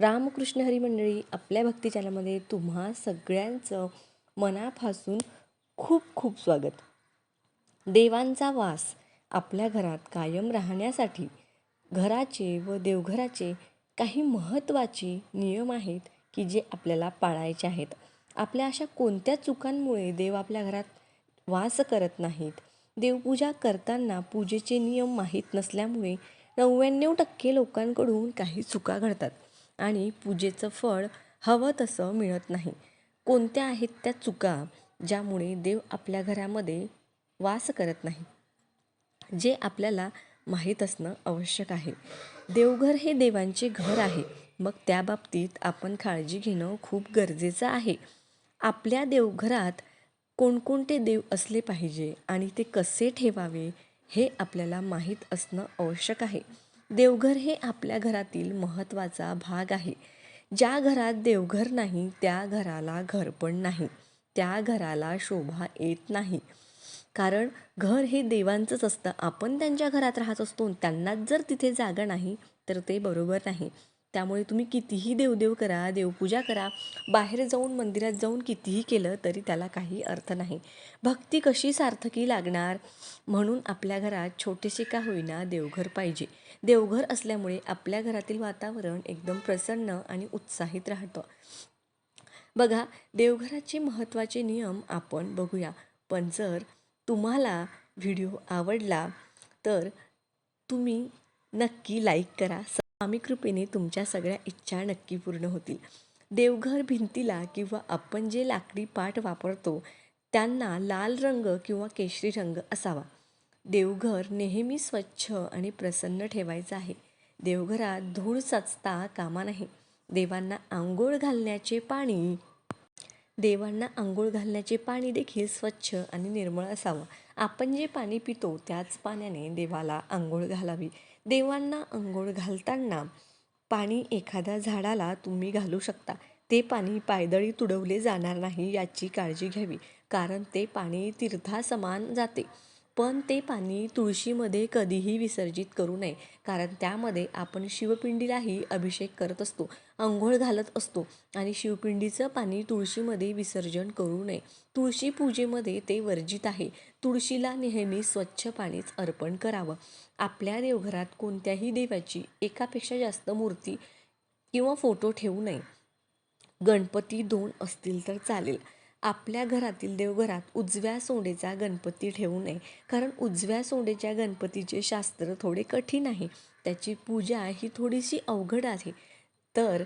रामकृष्ण हरी मंडळी आपल्या भक्ती चॅनलमध्ये तुम्हा सगळ्यांचं मनापासून खूप खूप स्वागत. देवांचा वास आपल्या घरात कायम राहण्यासाठी घराचे व देवघराचे काही महत्त्वाचे नियम आहेत की जे आपल्याला पाळायचे आहेत. आपल्या अशा कोणत्या चुकांमुळे देव आपल्या घरात वास करत नाहीत? देवपूजा करताना पूजेचे नियम माहीत नसल्यामुळे नव्याण्णव टक्के लोकांकडून काही चुका घडतात. आणि पूजेचं फळ हवं तसं मिळत नाही. कोणत्या आहेत त्या चुका ज्यामुळे देव आपल्या घरामध्ये वास करत नाही? जे आपल्याला माहीत असणं आवश्यक आहे. देवघर हे देवांचे घर आहे. मग त्या बाबतीत आपण काळजी घेणं खूप गरजेचं आहे. आपल्या देवघरात कोणकोणते देव असले पाहिजे आणि ते कसे ठेवावे हे आपल्याला माहीत असणं आवश्यक आहे. देवघर हे आपल्या घरातील महत्त्वाचा भाग आहे. ज्या घरात देवघर नाही त्या घराला घर पण नाही. त्या घराला शोभा येत नाही. कारण घर हे देवांचंच असतं. आपण त्यांच्या घरात राहत असतो. त्यांनाच जर तिथे जागा नाही तर ते बरोबर नाही. त्यामुळे तुम्ही कितीही देवदेव करा देवपूजा करा बाहेर जाऊन मंदिरात जाऊन कितीही केलं तरी त्याला काही अर्थ नाही. भक्ती कशी सार्थकी लागणार? म्हणून आपल्या घरात छोटेसे का होईना देवघर पाहिजे. देवघर असल्यामुळे आपल्या घरातील वातावरण एकदम प्रसन्न आणि उत्साहित राहतं. बघा देवघराचे महत्त्वाचे नियम आपण बघूया. पण जर तुम्हाला व्हिडिओ आवडला तर तुम्ही नक्की लाईक करा. स्वामी कृपेने तुमच्या सगळ्या इच्छा नक्की पूर्ण होतील. देवघर भिंतीला किंवा आपण जे लाकडी पाट वापरतो त्यांना लाल रंग किंवा केशरी रंग असावा. देवघर नेहमी स्वच्छ आणि प्रसन्न ठेवायचं आहे. देवघरात धूळ साचता कामा नाही देवांना आंघोळ घालण्याचे पाणी देवांना आंघोळ घालण्याचे पाणी देखील स्वच्छ आणि निर्मळ असावं. आपण जे पाणी पितो त्याच पाण्याने देवाला आंघोळ घालावी. देवांना अंघोळ घालताना पाणी एखाद्या झाडाला तुम्ही घालू शकता. ते पाणी पायदळी तुडवले जाणार नाही याची काळजी घ्यावी कारण ते पाणी तीर्थासमान जाते. पण ते पाणी तुळशीमध्ये कधीही विसर्जित करू नये कारण त्यामध्ये आपण शिवपिंडीलाही अभिषेक करत असतो अंघोळ घालत असतो आणि शिवपिंडीचं पाणी तुळशीमध्ये विसर्जन करू नये. तुळशी पूजेमध्ये ते वर्जित आहे. तुळशीला नेहमी स्वच्छ पाणीच अर्पण करावं. आपल्या देवघरात कोणत्याही देवाची एकापेक्षा जास्त मूर्ती किंवा फोटो ठेवू नये. गणपती दोन असतील तर चालेल. आपल्या घरातील देवघरात उजव्या सोंडेचा गणपती ठेवू नये. कारण उजव्या सोंडेच्या गणपतीचे शास्त्र थोडे कठीण आहे. त्याची पूजा ही थोडीशी अवघड आहे. तर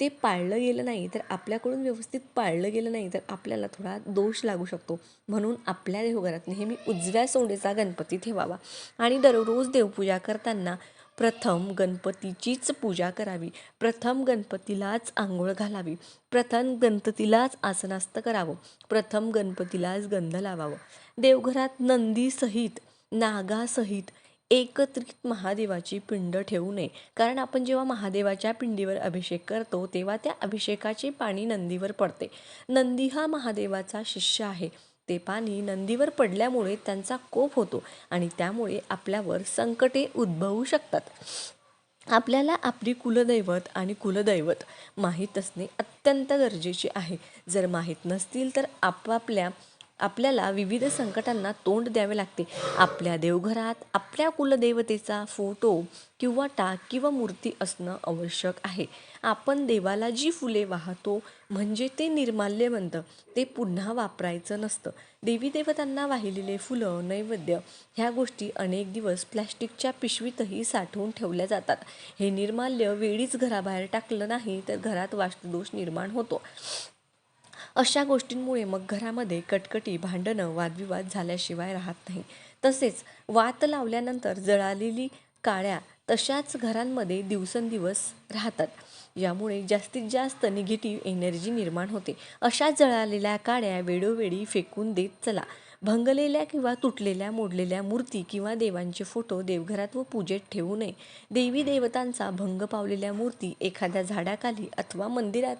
ते पाळलं गेलं नाही तर आपल्याकडून व्यवस्थित पाळलं गेलं नाही तर आपल्याला थोडा दोष लागू शकतो. म्हणून आपल्या देवघरात नेहमी उजव्या सोंडेचा गणपती ठेवावा. आणि दररोज देवपूजा करताना प्रथम गणपतीचीच पूजा करावी. प्रथम गणपतीलाच आंघोळ घालावी. प्रथम गणपतीलाच आसनास्त करावं. प्रथम गणपतीलाच गंध लावावं. देवघरात नंदीसहित नागासहित एकत्रित महादेवाची पिंड ठेवू नये. कारण आपण जेव्हा महादेवाच्या पिंडीवर अभिषेक करतो तेव्हा त्या अभिषेकाचे पाणी नंदीवर पडते. नंदी हा महादेवाचा शिष्य आहे. ते पाणी नंदीवर पडल्यामुळे त्यांचा कोप होतो आणि त्यामुळे आपल्यावर संकटे उद्भवू शकतात. आपल्याला आपली कुलदैवत आणि कुलदैवत माहीत असणे अत्यंत गरजेचे आहे. जर माहीत नसतील तर आपापल्या आपल्याला विविध संकटांना तोंड द्यावे लागते. आपल्या देवघरात आपल्या कुलदेवतेचा फोटो किंवा टाक किंवा मूर्ती असणं आवश्यक आहे. आपण देवाला जी फुले वाहतो म्हणजे ते निर्माल्य म्हणतं ते पुन्हा वापरायचं नसतं. देवी देवतांना वाहिलेले फुलं नैवेद्य ह्या गोष्टी अनेक दिवस प्लॅस्टिकच्या पिशवीतही साठवून ठेवल्या जातात. हे निर्माल्य वेळीच घराबाहेर टाकलं नाही तर घरात वास्तुदोष निर्माण होतो. अशा गोष्टींमुळे मग घरामध्ये कटकटी भांडणं वादविवाद झाल्याशिवाय राहत नाही. तसेच वात लावल्यानंतर जळालेली काळ्या तशाच घरांमध्ये दिवसेंदिवस राहतात. यामुळे जास्तीत जास्त निगेटिव्ह एनर्जी निर्माण होते. अशा जळालेल्या काड्या वेळोवेळी फेकून देत चला. भंगलेल्या किंवा तुटलेल्या मोडलेल्या मूर्ती किंवा देवांचे फोटो देवघरात व पूजेत ठेवू नये. देवी देवतांचा भंग पावलेल्या मूर्ती एखाद्या झाडाखाली अथवा मंदिरात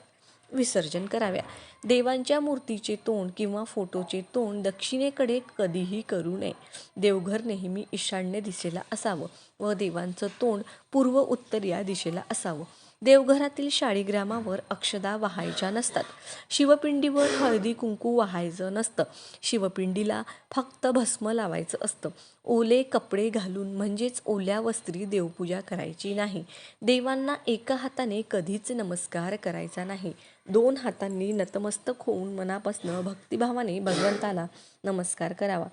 विसर्जन कराव्या. देवांच्या मूर्तीचे तोंड किंवा फोटोचे तोंड दक्षिणेकडे कधीही करू नये. देवघर नेहमी ईशान्य दिशेला असावं व देवांचं तोंड पूर्व उत्तर या दिशेला असावं. देवघरातील शाळीग्रामावर अक्षदा वाहायच्या नसतात. शिवपिंडीवर हळदी कुंकू वाहायचं नसतं. शिवपिंडीला फक्त भस्म लावायचं असतं. ओले कपडे घालून म्हणजेच ओल्या वस्त्री देवपूजा करायची नाही. देवांना एका हाताने कधीच नमस्कार करायचा नाही. दोन हातांनी नतमस्तक होऊन मनापासनं भक्तिभावाने भगवंताला नमस्कार करावा.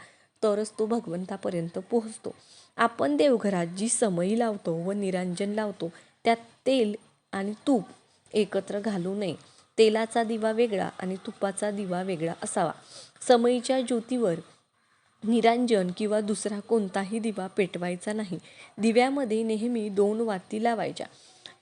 तरच तो भगवंतापर्यंत पोहोचतो. आपण देवघरात जी समई लावतो व निरांजन लावतो त्यात तेल आणि तूप एकत्र घालू नये. तेलाचा दिवा वेगळा आणि तुपाचा दिवा वेगळा असावा. समईच्या ज्योतीवर निरांजन किंवा दुसरा कोणताही दिवा पेटवायचा नाही. दिव्यामध्ये नेहमी दोन वाती लावायच्या.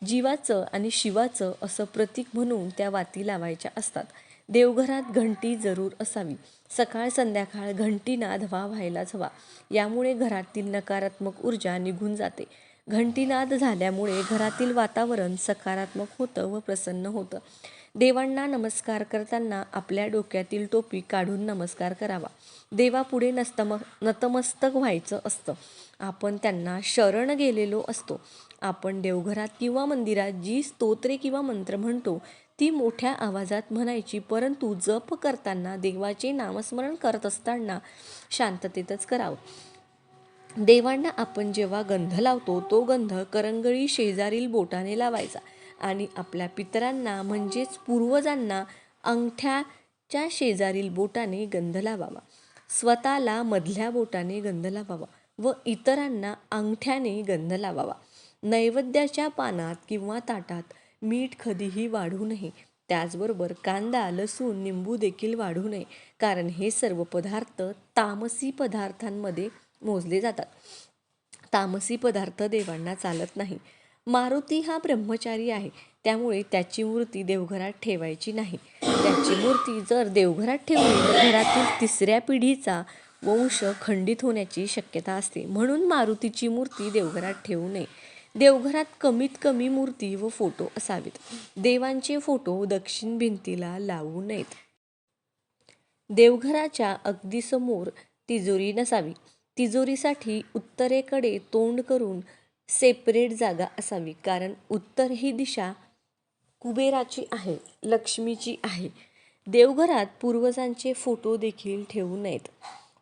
जीवाचं आणि शिवाचं असं प्रतीक म्हणून त्या वाती लावायच्या असतात. देवघरात घंटी जरूर असावी. सकाळ संध्याकाळ घंटीनाद व्हा व्हायलाच हवा. यामुळे घरातील नकारात्मक ऊर्जा निघून जाते. घंटीनाद झाल्यामुळे घरातील वातावरण सकारात्मक होतं व प्रसन्न होतं. देवांना नमस्कार करताना आपल्या डोक्यातील टोपी काढून नमस्कार करावा. देवापुढे नस्तम नतमस्तक व्हायचं असतं. आपण त्यांना शरण गेलेलो असतो. आपण देवघरात किंवा मंदिरात जी स्तोत्रे किंवा मंत्र म्हणतो ती मोठ्या आवाजात म्हणायची परंतु जप करताना देवाचे नामस्मरण करत असताना शांततेतच करावं. देवांना आपण जेव्हा गंध लावतो तो गंध करंगळी शेजारील बोटाने लावायचा आणि आपल्या पितरांना म्हणजेच पूर्वजांना अंगठ्याच्या शेजारील बोटाने गंध लावावा. स्वतःला मधल्या बोटाने गंध लावावा व इतरांना अंगठ्याने गंध लावावा. नैवेद्याच्या पानात किंवा ताटात मीठ कधीही वाढू नये. त्याचबरोबर कांदा लसूण निंबू देखील वाढू नये. कारण हे सर्व पदार्थ तामसी पदार्थांमध्ये मोजले जातात. तामसी पदार्थ देवांना चालत नाही. मारुती हा ब्रह्मचारी आहे. त्यामुळे त्याची मूर्ती देवघरात ठेवायची नाही. त्याची मूर्ती जर देवघरात ठेवली तर घरातील तिसऱ्या पिढीचा वंश खंडित होण्याची शक्यता असते. म्हणून मारुतीची मूर्ती देवघरात ठेवू नये. देवघरात कमीत कमी मूर्ती व फोटो असावेत. देवांचे फोटो दक्षिण भिंतीला लावू नयेत. देवघराच्या अगदी समोर तिजोरी नसावी. तिजोरीसाठी उत्तरेकडे तोंड करून सेपरेट जागा असावी. कारण उत्तर ही दिशा कुबेराची आहे लक्ष्मीची आहे. देवघरात पूर्वजांचे फोटो देखील ठेवू नयेत.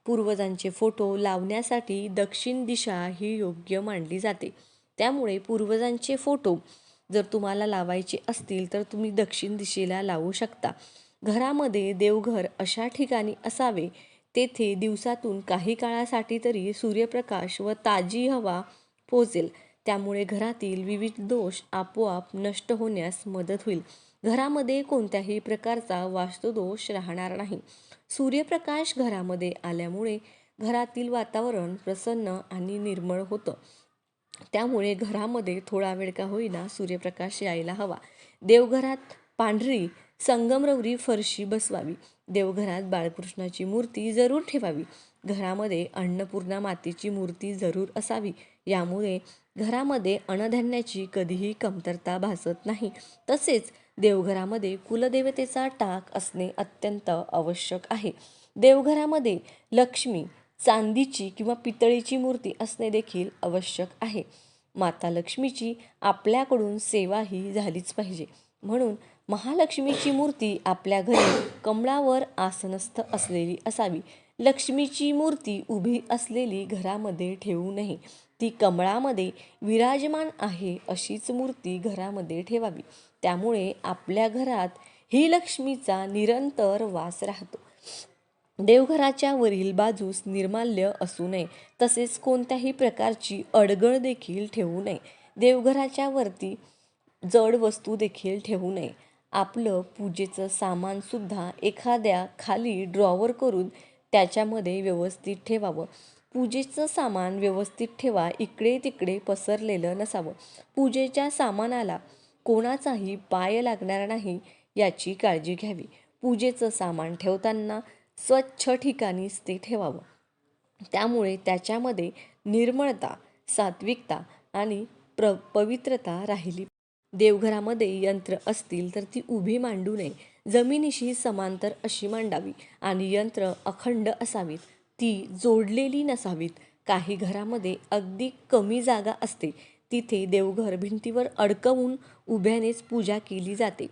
पूर्वजांचे फोटो लावण्यासाठी दक्षिण दिशा ही योग्य मानली जाते. त्यामुळे पूर्वजांचे फोटो जर तुम्हाला लावायचे असतील तर तुम्ही दक्षिण दिशेला लावू शकता. घरामध्ये देवघर अशा ठिकाणी असावे तेथे दिवसातून काही काळासाठी तरी सूर्यप्रकाश व ताजी हवा पोचेल. त्यामुळे घरातील विविध दोष आपोआप नष्ट होण्यास मदत होईल. घरामध्ये कोणत्याही प्रकारचा वास्तुदोष राहणार नाही. सूर्यप्रकाश घरामध्ये आल्यामुळे घरातील वातावरण प्रसन्न आणि निर्मळ होतं. त्यामुळे घरामध्ये थोडा वेळ का होईना सूर्यप्रकाश यायला हवा. देवघरात पांढरी संगमरवरी फरशी बसवावी. देवघरात बाळकृष्णाची मूर्ती जरूर ठेवावी. घरामध्ये अन्नपूर्णा मातेची मूर्ती जरूर असावी. यामुळे घरामध्ये अन्नधान्याची कधीही कमतरता भासत नाही. तसेच देवघरामध्ये कुलदेवतेचा टाक असणे अत्यंत आवश्यक आहे. देवघरामध्ये लक्ष्मी चांदीची किंवा पितळीची मूर्ती असणे देखील आवश्यक आहे. माता लक्ष्मीची आपल्याकडून सेवा ही झालीच पाहिजे. म्हणून महालक्ष्मीची मूर्ती आपल्या घरी कमळावर आसनस्थ असलेली असावी. लक्ष्मीची मूर्ती उभी असलेली घरामध्ये ठेवू नये. ती कमळामध्ये विराजमान आहे अशीच मूर्ती घरामध्ये ठेवावी. त्यामुळे आपल्या घरात ही लक्ष्मीचा निरंतर वास राहतो. देवघराच्या वरील बाजूस निर्माल्य असू नये. तसेच कोणत्याही प्रकारची अडगळ देखील ठेवू नये. देवघराच्या वरती जड वस्तू देखील ठेवू नये. आपलं पूजेचं सामानसुद्धा एखाद्या खाली ड्रॉवर करून त्याच्यामध्ये व्यवस्थित ठेवावं. पूजेचं सामान व्यवस्थित ठेवा इकडे तिकडे पसरलेलं नसावं. पूजेच्या सामानाला कोणाचाही पाय लागणार नाही याची काळजी घ्यावी. पूजेचं सामान ठेवताना स्वच्छ ठिकाणीच ते ठेवावं. त्यामुळे त्याच्यामध्ये निर्मळता सात्विकता आणि प्र पवित्रता राहिली. देवघरामध्ये यंत्र असतील तर ती उभी मांडू नये. जमिनीशी समांतर अशी मांडावी आणि यंत्र अखंड असावीत. ती जोडलेली नसावीत. काही घरामध्ये अगदी कमी जागा असते. तिथे देवघर भिंतीवर अडकवून उभ्यानेच पूजा केली जाते.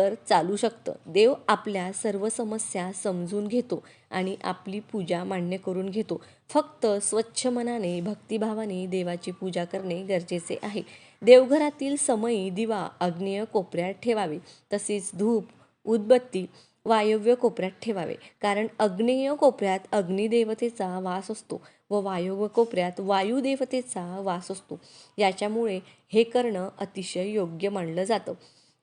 तर चालू शकतं. देव आपल्या सर्व समस्या समजून घेतो आणि आपली पूजा मान्य करून घेतो. फक्त स्वच्छ मनाने भक्तिभावाने देवाची पूजा करणे गरजेचे आहे. देवघरातील समयी दिवा अग्नेय कोपऱ्यात ठेवावे. तसेच धूप उदबत्ती वायव्य कोपऱ्यात ठेवावे. कारण अग्नेय कोपऱ्यात अग्निदेवतेचा वास असतो व वायव्य कोपऱ्यात वायुदेवतेचा वास असतो. याच्यामुळे हे करणं अतिशय योग्य मानलं जातं.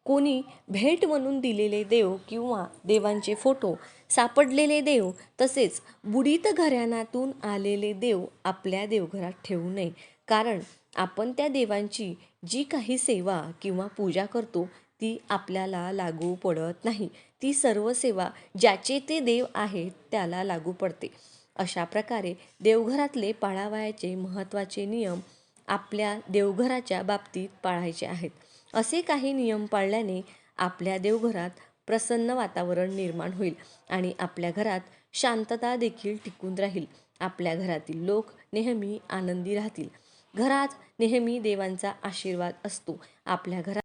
कोणी भेट म्हणून दिलेले देव किंवा देवांचे फोटो सापडलेले देव तसेच बुडीत घराण्यातून आलेले देव आपल्या देवघरात ठेवू नये. कारण आपण त्या देवांची जी काही सेवा किंवा पूजा करतो ती आपल्याला लागू पडत नाही. ती सर्व सेवा ज्याचे ते देव आहेत त्याला लागू पडते. अशा प्रकारे देवघरातले पाळावयाचे महत्त्वाचे नियम आपल्या देवघराच्या बाबतीत पाळायचे आहेत. असे काही नियम पाळल्याने आपल्या देवघरात प्रसन्न वातावरण निर्माण होईल आणि आपल्या घरात शांतता देखील टिकून राहील. आपल्या घरातील लोक नेहमी आनंदी राहतील. घरात नेहमी देवांचा आशीर्वाद असतो. आपल्या घरात